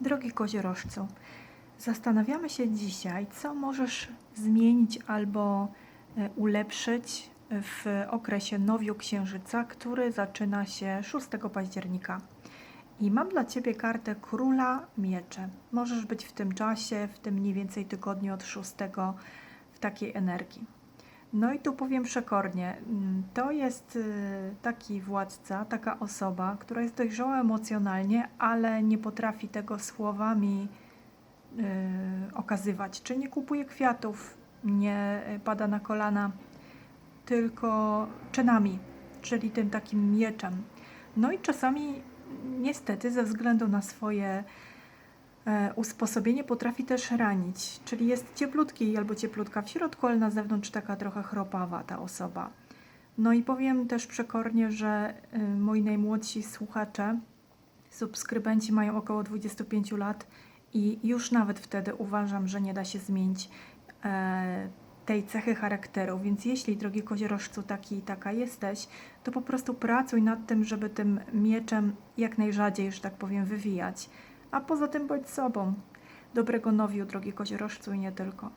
Drogi koziorożcu, zastanawiamy się dzisiaj, co możesz zmienić albo e, ulepszyć w okresie nowiu księżyca, który zaczyna się 6 października. I mam dla Ciebie kartę Króla Miecze. Możesz być w tym czasie, w tym mniej więcej tygodniu od 6 w takiej energii. No i tu powiem przekornie, mm, to jest y, taki władca, taka osoba, która jest dojrzała emocjonalnie, ale nie potrafi tego słowami y, okazywać. Czy nie kupuje kwiatów, nie y, pada na kolana, tylko czynami, czyli tym takim mieczem. No i czasami niestety ze względu na swoje usposobienie potrafi też ranić, czyli jest cieplutki albo cieplutka w środku, ale na zewnątrz taka trochę chropawa ta osoba. No i powiem też przekornie, że y, moi najmłodsi słuchacze, subskrybenci mają około 25 lat i już nawet wtedy uważam, że nie da się zmienić e, tej cechy charakteru. Więc jeśli, drogi koziorożcu, taki i taka jesteś, to po prostu pracuj nad tym, żeby tym mieczem jak najrzadziej, że tak powiem, wywijać. A poza tym bądź sobą. Dobrego nowiu, drogi koziorożcu i nie tylko.